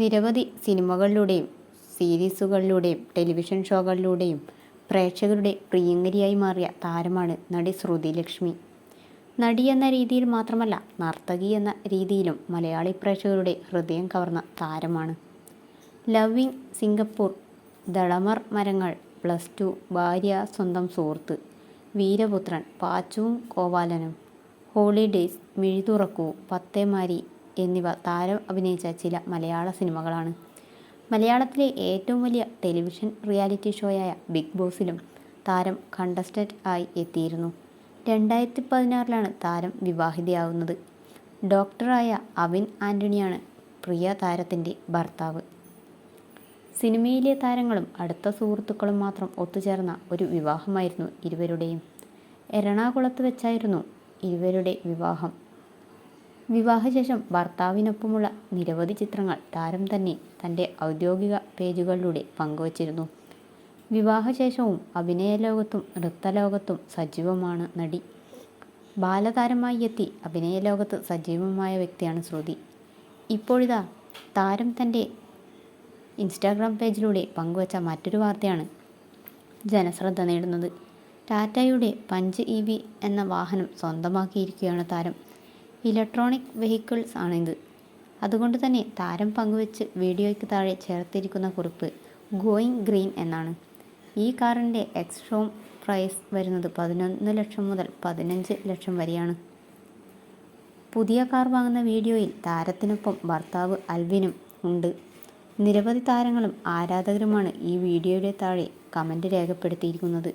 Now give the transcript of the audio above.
നിരവധി സിനിമകളിലൂടെയും സീരീസുകളിലൂടെയും ടെലിവിഷൻ ഷോകളിലൂടെയും പ്രേക്ഷകരുടെ പ്രിയങ്കരിയായി മാറിയ താരമാണ് നടി ശ്രുതി ലക്ഷ്മി നടി എന്ന രീതിയിൽ മാത്രമല്ല നർത്തകി എന്ന രീതിയിലും മലയാളി പ്രേക്ഷകരുടെ ഹൃദയം കവർന്ന താരമാണ്. ലവിങ് സിംഗപ്പൂർ ദളമർ മരങ്ങൾ പ്ലസ് ടു ഭാര്യ സ്വന്തം സുഹൃത്ത് വീരപുത്രൻ പാച്ചുവും കോവാലനും ഹോളിഡേയ്സ് മിഴിതുറക്കൂ പത്തേമാരി എന്നിവ താരം അഭിനയിച്ച ചില മലയാള സിനിമകളാണ്. മലയാളത്തിലെ ഏറ്റവും വലിയ ടെലിവിഷൻ റിയാലിറ്റി ഷോയായ ബിഗ് ബോസിലും താരം കണ്ടസ്റ്റന്റ് ആയി എത്തിയിരുന്നു. രണ്ടായിരത്തി പതിനാറിലാണ് താരം വിവാഹിതയാവുന്നത്. ഡോക്ടറായ അവിൻ ആന്റണിയാണ് പ്രിയ താരത്തിന്റെ ഭർത്താവ്. സിനിമയിലെ താരങ്ങളും അടുത്ത സുഹൃത്തുക്കളും മാത്രം ഒത്തുചേർന്ന ഒരു വിവാഹമായിരുന്നു ഇരുവരുടെയും. എറണാകുളത്ത് വെച്ചായിരുന്നു ഇരുവരുടെ വിവാഹം. വിവാഹശേഷം ഭർത്താവിനൊപ്പമുള്ള നിരവധി ചിത്രങ്ങൾ താരം തന്നെ തന്റെ ഔദ്യോഗിക പേജുകളിലൂടെ പങ്കുവച്ചിരുന്നു. വിവാഹശേഷവും അഭിനയ ലോകത്തും നൃത്തലോകത്തും സജീവമാണ് നടി. ബാലതാരമായി എത്തി അഭിനയ ലോകത്ത് സജീവമായ വ്യക്തിയാണ് ശ്രുതി. ഇപ്പോഴിതാ താരം തന്റെ ഇൻസ്റ്റാഗ്രാം പേജിലൂടെ പങ്കുവച്ച മറ്റൊരു വാർത്തയാണ് ജനശ്രദ്ധ നേടുന്നത്. ടാറ്റയുടെ പഞ്ച് ഇ വി എന്ന വാഹനം സ്വന്തമാക്കിയിരിക്കുകയാണ് താരം. ഇലക്ട്രോണിക് വെഹിക്കിൾസ് ആണിത്. അതുകൊണ്ട് തന്നെ താരം പങ്കുവച്ച് വീഡിയോയ്ക്ക് താഴെ ചേർത്തിരിക്കുന്ന കുറിപ്പ് ഗോയിങ് ഗ്രീൻ എന്നാണ്. ഈ കാറിന്റെ എക്സ്ട്രോം പ്രൈസ് വരുന്നത് പതിനൊന്ന് ലക്ഷം മുതൽ പതിനഞ്ച് ലക്ഷം വരെയാണ്. പുതിയ കാർ വാങ്ങുന്ന വീഡിയോയിൽ താരത്തിനൊപ്പം ഭർത്താവ് അൽവിനും ഉണ്ട്. നിരവധി താരങ്ങളും ആരാധകരുമാണ് ഈ വീഡിയോയുടെ താഴെ കമന്റ് രേഖപ്പെടുത്തിയിരിക്കുന്നത്.